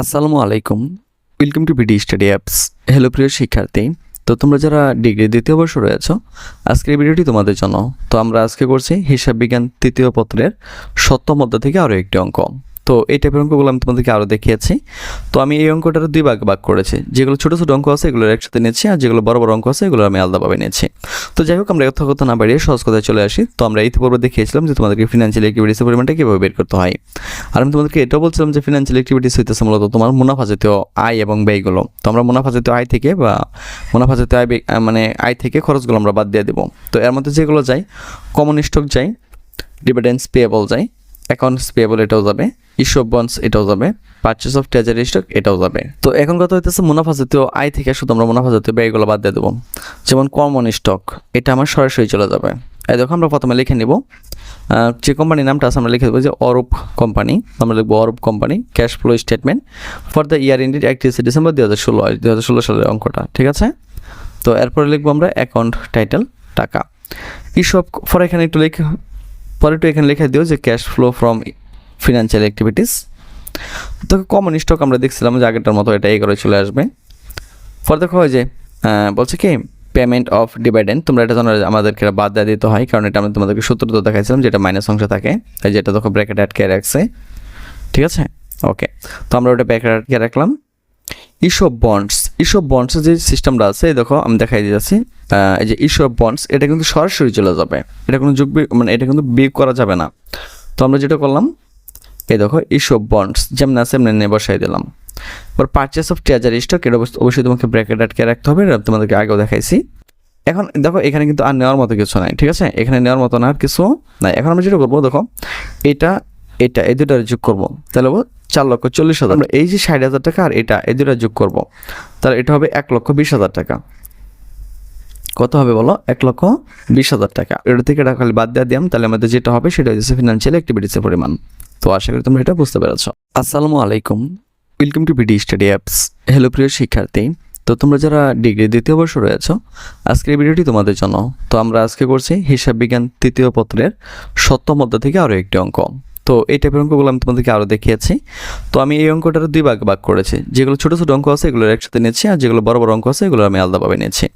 আসসালামু আলাইকুম। Welcome to BD study apps hello প্রিয় শিক্ষার্থী। তো তোমরা যারা ডিগ্রি দ্বিতীয় বর্ষ রয়েছো আজকের এই ভিডিওটি তোমাদের জন্য। তো আমরা আজকে করছি হিসাব বিজ্ঞান তৃতীয় পত্রের সত্য অধ্যায় থেকে আরও একটি অঙ্ক। তো এই টাইপের অঙ্কগুলো আমি তোমাদেরকে আরও দেখিয়েছি। তো আমি এই অঙ্কটার দুই ভাগ ভাগ করেছি। যেগুলো ছোটো ছোটো অঙ্ক আছে, এগুলো একসাথে নিয়েছি আর যেগুলো বড় বড় অঙ্ক আছে, এগুলো আমি আলাদাভাবে নিয়েছি তো যাই হোক, আমরা কথা কথা না বাড়িয়ে সহজ কথায় চলে আসি। তো আমরা ইতিপূর্বে দেখিয়েছিলাম যে তোমাদেরকে ফিনান্সিয়াল অ্যাক্টিভিটিসের পরিমাণটা কীভাবে বের করতে হয়। আর আমি তোমাদেরকে এটাও বলছিলাম যে ফিনান্সিয়াল অ্যাক্টিভিটিস হইতেছে মূলত তোমার মুনাফা জাতীয় আয় এবং ব্যয়গুলো। তো আমরা মুনাফা জাতীয় আয় থেকে বা মুনাফা জাতীয় আয় মানে আয় থেকে খরচগুলো আমরা বাদ দিয়ে দেবো। তো এর মধ্যে যেগুলো যায় কমন স্টক যায় ডিভিডেন্স পেয়েবল যায় অ্যাকাউন্টস পেয়েবল এটাও যাবে ইস্যু অফ বন্ডস এটাও যাবে পারচেস অফ ট্রেজারি স্টক এটাও যাবে। তো এখন কথা হইতেছে মুনাফা জাতীয় আয় থেকে শুধু আমরা মুনাফা জাতীয় ব্যয়গুলো বাদ দিয়ে দেবো। যেমন কমন স্টক এটা আমার সরাসরি চলে যাবে। এই দেখো আমরা প্রথমে লিখে নিব। যে কোম্পানির নামটা আছে, আমরা লিখে দেবো যে অরূপ কোম্পানি আমরা লিখব Arup company cash flow statement for the year ended একত্রিশে ডিসেম্বর দু হাজার ষোলো হাজার ষোলো সালের অঙ্কটা, ঠিক আছে? তো এরপরে লিখব আমরা অ্যাকাউন্ট টাইটেল টাকা। ইসব ফর এখানে একটু লিখে পরে একটু এখানে লিখে দিও যে cash flow from financial activities তো কমন স্টক আমরা দেখছিলাম যে আগেরটার মতো এটা করে চলে আসবে। পরে দেখো যে বলছে কি পেমেন্ট অফ ডিভাইডেন্ড তোমরা এটা জানো আমাদেরকে বাদ দিয়ে দিতে হয়, কারণ এটা আমি তোমাদেরকে সূত্র তো দেখাইছিলাম যেটা মাইনাস অংশ থাকে তাই যেটা দেখো ব্র্যাকেট আটকে রাখছে। ঠিক আছে? ওকে তো আমরা ওটা ব্র্যাকেট আটকে রাখলাম। Issue of bonds issue of বন্ডসের যে সিস্টেমটা আছে, এই দেখো, আমি দেখাই দিয়েছি এই যে অফ বন্ডস, এটা কিন্তু সরাসরি চলে যাবে। এটা কোনো যুগ মানে এটা কিন্তু বিয়োগ করা যাবে না। তো আমরা যেটা করলাম, এই দেখো অফ বন্ডস, যেমন আছে এমনি নিয়ে বসাই দিলাম। এবার পারচেস অফ ট্রেজারি স্টক এটা অবশ্য- অবশ্যই তোমাকে ব্র্যাকেট আটকে রাখতে হবে, এটা তোমাদেরকে আগেও দেখাইছি। এখন দেখো, এখানে কিন্তু আর নেওয়ার মতো কিছু নাই, ঠিক আছে? এখানে নেওয়ার মতো না আর কিছু নাই। এখন আমরা যেটা করব, দেখো, এটা এটা, এই দুটার যোগ করব। তাহলে চার লক্ষ চল্লিশ হাজার আমরা এই যে ষাট হাজার টাকা আর এটা, এই দুটা যোগ করব। তাহলে এটা হবে এক লক্ষ বিশ হাজার টাকা। কত হবে বলো? এক লক্ষ বিশ হাজার টাকা। এটা থেকে এটা খালি বাদ দিয়ে দিলাম। তাহলে আমাদের যেটা হবে সেটা হচ্ছে ফিনান্সিয়াল অ্যাক্টিভিটিসের পরিমাণ। তো আশা করি তোমরা এটা বুঝতে পেরেছ। আসসালামু আলাইকুম। Welcome to BD study apps hello প্রিয় শিক্ষার্থী। তো তোমরা যারা ডিগ্রি দ্বিতীয় বর্ষ রয়েছো, আজকের এই ভিডিওটি তোমাদের জন্য। তো আমরা আজকে করছি হিসাব বিজ্ঞান তৃতীয় পত্রের সপ্তম অধ্যায় থেকে আরও একটি অঙ্ক। তো এই টাইপের অঙ্কগুলো আমি তোমাদেরকে আরও দেখিয়েছি। তো আমি এই অঙ্কটার দুই ভাগ ভাগ করেছি। যেগুলো ছোটো ছোটো অঙ্ক আছে, এগুলো একসাথে নিয়েছি আর যেগুলো বড় বড় অঙ্ক আছে, এগুলো আমি আলাদাভাবে নিয়েছি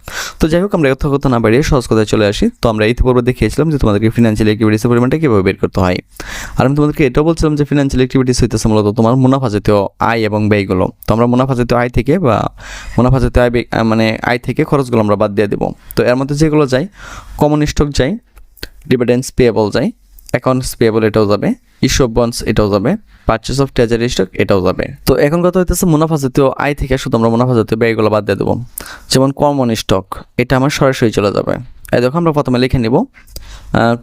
তো যাই হোক, আমরা কথা কথা না বাড়িয়ে সহজ কথায় চলে আসি। তো আমরা ইতিপূর্বে দেখিয়েছিলাম যে তোমাদেরকে ফিনান্সিয়াল অ্যাক্টিভিটিসের পরিমাণটা কীভাবে বের করতে হয়। আর আমি তোমাদেরকে এটাও বলছিলাম যে ফিনান্সিয়াল অ্যাক্টিভিটিস হইতেছে মূলত তোমার মুনাফা জাতীয় আয় এবং ব্যয়গুলো। তো আমরা মুনাফা জাতীয় আয় থেকে বা মুনাফা জাতীয় আয় মানে আয় থেকে খরচগুলো আমরা বাদ দিয়ে দেবো। তো এর মধ্যে যেগুলো যায় কমন স্টক যায় ডিভিডেন্স পেয়েবল যায় অ্যাকাউন্টস পেয়েবল এটাও যাবে ইস্যু অফ বন্ডস এটাও যাবে পারচেস অফ ট্রেজারি স্টক এটাও যাবে। তো এখন কথা হইতেছে মুনাফা জাতীয় আয় থেকে শুধু আমরা মুনাফা জাতীয় ব্যয়গুলো বাদ দিয়ে দেবো। যেমন কমন স্টক এটা আমার সরাসরি চলে যাবে। এই দেখো আমরা প্রথমে লিখে নিব।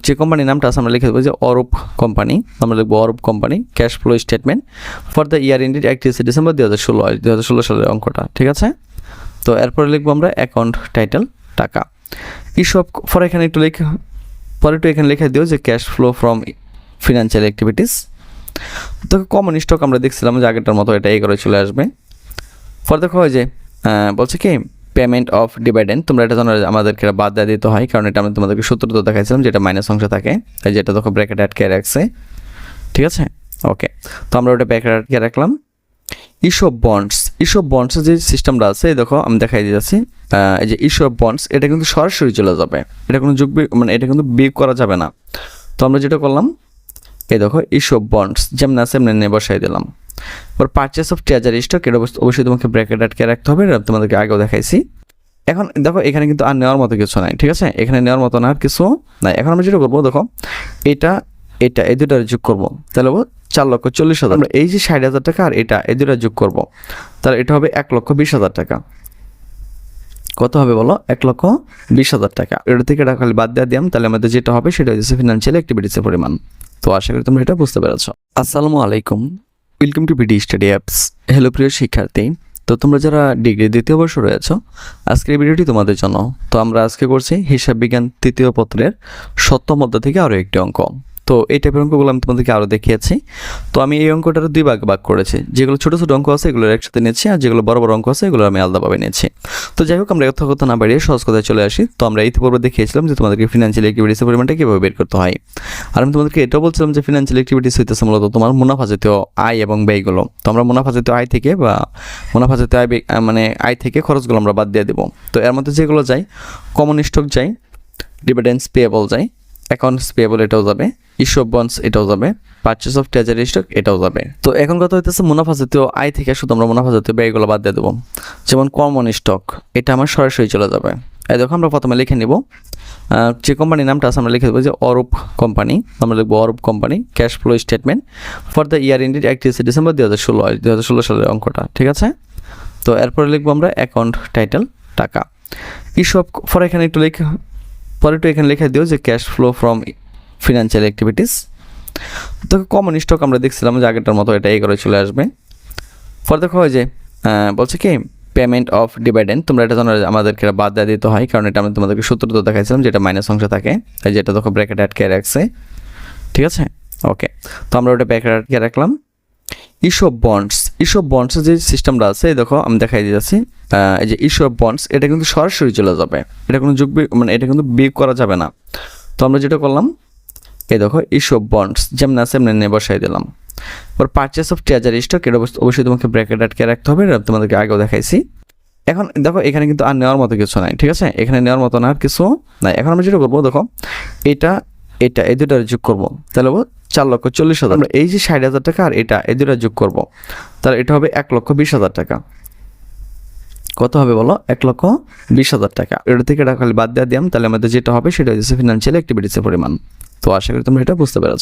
যে কোম্পানির নামটা আছে, আমরা লিখে দেবো যে অরূপ কোম্পানি আমরা লিখব Arup company cash flow statement for the year ended একত্রিশে ডিসেম্বর দু হাজার ষোলো হাজার ষোলো সালের অঙ্কটা, ঠিক আছে? তো এরপরে লিখব আমরা অ্যাকাউন্ট টাইটেল টাকা। ইস্যু ফর এখানে একটু লিখে পরে একটু এখানে লিখে দিও যে cash flow from financial activities তো কমন স্টক আমরা দেখছিলাম যে আগেরটার মতো এটা এই করে চলে আসবে। পরে দেখো যে বলছে কি পেমেন্ট অফ ডিভাইডেন্ড তোমরা এটা জানো আমাদেরকে বাদ দিয়ে দিতে হয়, কারণ এটা আমি তোমাদেরকে সূত্র তো দেখাইছিলাম যেটা মাইনাস অংশ থাকে তাই যেটা দেখো ব্র্যাকেট আটকে রাখছে। ঠিক আছে? ওকে তো আমরা ওটা ব্র্যাকেট আটকে রাখলাম। Issue of bonds issue of বন্ডসের যে সিস্টেমটা আছে দেখো, আমি দেখাই দিয়েছি এই যে অফ বন্ডস এটা কিন্তু সরাসরি চলে যাবে। এটা কোনো যুগ মানে এটা কিন্তু বিয়োগ করা যাবে না। তো আমরা যেটা করলাম, এই দেখো অফ বন্ডস যেমন আছে এমনি নিয়ে বসাই দিলাম। এবার পারচেস অফ ট্রেজারি স্টক এটা অবশ্য- অবশ্যই তোমাকে ব্র্যাকেট আটকে রাখতে হবে, এটা তোমাদেরকে আগেও দেখাইছি। এখন দেখো, এখানে কিন্তু আর নেওয়ার মতো কিছু নাই, ঠিক আছে? এখানে নেওয়ার মতো না আর কিছু নাই। এখন আমরা যেটা করব, দেখো, এটা এটা, এই দুটার যোগ করব। তাহলে চার লক্ষ চল্লিশ হাজার। এই যে ষাট হাজার টাকা আর এটা, এই দুটা যোগ করব। তাহলে এটা হবে এক লক্ষ বিশ হাজার টাকা। কত হবে বলো? এক লক্ষ বিশ হাজার টাকা। এটা থেকে এটা খালি বাদ দিয়ে দিলাম, তাহলে আমাদের যেটা হবে সেটা হচ্ছে ফিনান্সিয়াল অ্যাক্টিভিটিসের পরিমাণ। তো আশা করি তোমরা এটা বুঝতে পেরেছ। আসসালামু আলাইকুম। Welcome to BD study apps hello প্রিয় শিক্ষার্থী। তো তোমরা যারা ডিগ্রি দ্বিতীয় বর্ষ রয়েছো, আজকের এই ভিডিওটি তোমাদের জন্য। তো আমরা আজকে করছি হিসাব বিজ্ঞান তৃতীয় পত্রের সপ্তম অধ্যায় থেকে আরও একটি অঙ্ক। তো এই টাইপের অঙ্কগুলো আমি তোমাদেরকে আরও দেখিয়েছি। তো আমি এই অঙ্কটার দুই ভাগ ভাগ করেছি। যেগুলো ছোটো ছোটো অঙ্ক আছে, এগুলো একসাথে নিয়েছি আর যেগুলো বড় বড় অঙ্ক আছে, এগুলো আমি আলাদাভাবে নিয়েছি তো যাই হোক, আমরা কথা কথা না বাড়িয়ে সহজ কথায় চলে আসি। তো আমরা ইতিপূর্বে দেখিয়েছিলাম যে তোমাদেরকে ফিনান্সিয়াল অ্যাক্টিভিটিসের পরিমাণটা কীভাবে বের করতে হয়। আর আমি তোমাদেরকে এটাও বলছিলাম যে ফিনান্সিয়াল অ্যাক্টিভিটিস হইতেছে মূলত তোমার মুনাফা জাতীয় আয় এবং ব্যয়গুলো। তো আমরা মুনাফা জাতীয় আয় থেকে বা মুনাফা জাতীয় আয় মানে আয় থেকে খরচগুলো আমরা বাদ দিয়ে দেবো। তো এর মধ্যে যেগুলো যায় কমন স্টক যায় ডিভিডেন্স পেয়েবল যায় অ্যাকাউন্টস পেয়েবল এটাও যাবে ইস্যু অফ বন্ডস এটাও যাবে পারচেস অফ ট্রেজারি স্টক এটাও যাবে। তো এখন কথা হইতেছে মুনাফা জাতীয় আয় থেকে শুধু আমরা মুনাফা জাতীয় ব্যয়গুলো বাদ দিয়ে দেবো। যেমন কমন স্টক এটা আমার সরাসরি চলে যাবে। এই দেখো আমরা প্রথমে লিখে নিব। যে কোম্পানির নামটা আছে, আমরা লিখে দেবো যে অরূপ কোম্পানি আমরা লিখব Arup company cash flow statement for the year ended একত্রিশে ডিসেম্বর দু হাজার ষোলো দু হাজার ষোলো সালের অঙ্কটা, ঠিক আছে? তো এরপরে লিখব আমরা অ্যাকাউন্ট টাইটেল টাকা। ইসব ফর এখানে একটু লিখে পরে একটু এখানে লিখে দিও যে cash flow from financial activities তো কমন স্টক আমরা দেখছিলাম যে আগেরটার মতো এটা এই করে চলে আসবে। পরে দেখো ওই যে বলছে কি পেমেন্ট অফ ডিভাইডেন্ড তোমরা এটা জানো আমাদেরকে বাদ দিয়ে দিতে হয়, কারণ এটা আমি তোমাদেরকে সূত্র তো দেখাইছিলাম যেটা মাইনাস অংশ থাকে তাই যেটা দেখো ব্র্যাকেট আটকে রাখছে। ঠিক আছে? ওকে তো আমরা ওটা ব্র্যাকেট আটকে রাখলাম। Issue of bonds issue of বন্ডসের যে সিস্টেমটা আছে দেখো, আমি দেখাই দিয়েছি এই যে অফ বন্ডস এটা কিন্তু সরাসরি চলে যাবে। এটা কোনো যুগ মানে এটা কিন্তু বিয়োগ করা যাবে না। তো আমরা যেটা করলাম, এই দেখো ইস্যু বন্ডস যেমন আছে এমনি নিয়ে বসাই দিলাম। ওর পারচেস অফ ট্রেজারি স্টক এটা অবশ্য- অবশ্যই তোমাকে ব্র্যাকেট আটকে রাখতে হবে, এটা তোমাদেরকে আগেও দেখাইছি। এখন দেখো, এখানে কিন্তু আর নেওয়ার মতো কিছু নাই, ঠিক আছে? এখানে নেওয়ার মতো না আর কিছু নাই। এখন আমরা যেটা করব, দেখো, এটা এটা, এই দুটার যোগ করব। তাহলে চার লক্ষ চল্লিশ হাজার এই যে ষাট হাজার টাকা আর এটা, এই দুটা যোগ করব, তাহলে এটা হবে এক লক্ষ বিশ হাজার টাকা। কত হবে বলো? এক লক্ষ বিশ হাজার টাকা। এটা থেকে এটা খালি বাদ দেওয়া দিলাম, তাহলে আমাদের যেটা হবে সেটা হচ্ছে ফিনান্সিয়াল অ্যাক্টিভিটিসের পরিমাণ। তো আশা করি তোমরা এটা বুঝতে পেরেছ।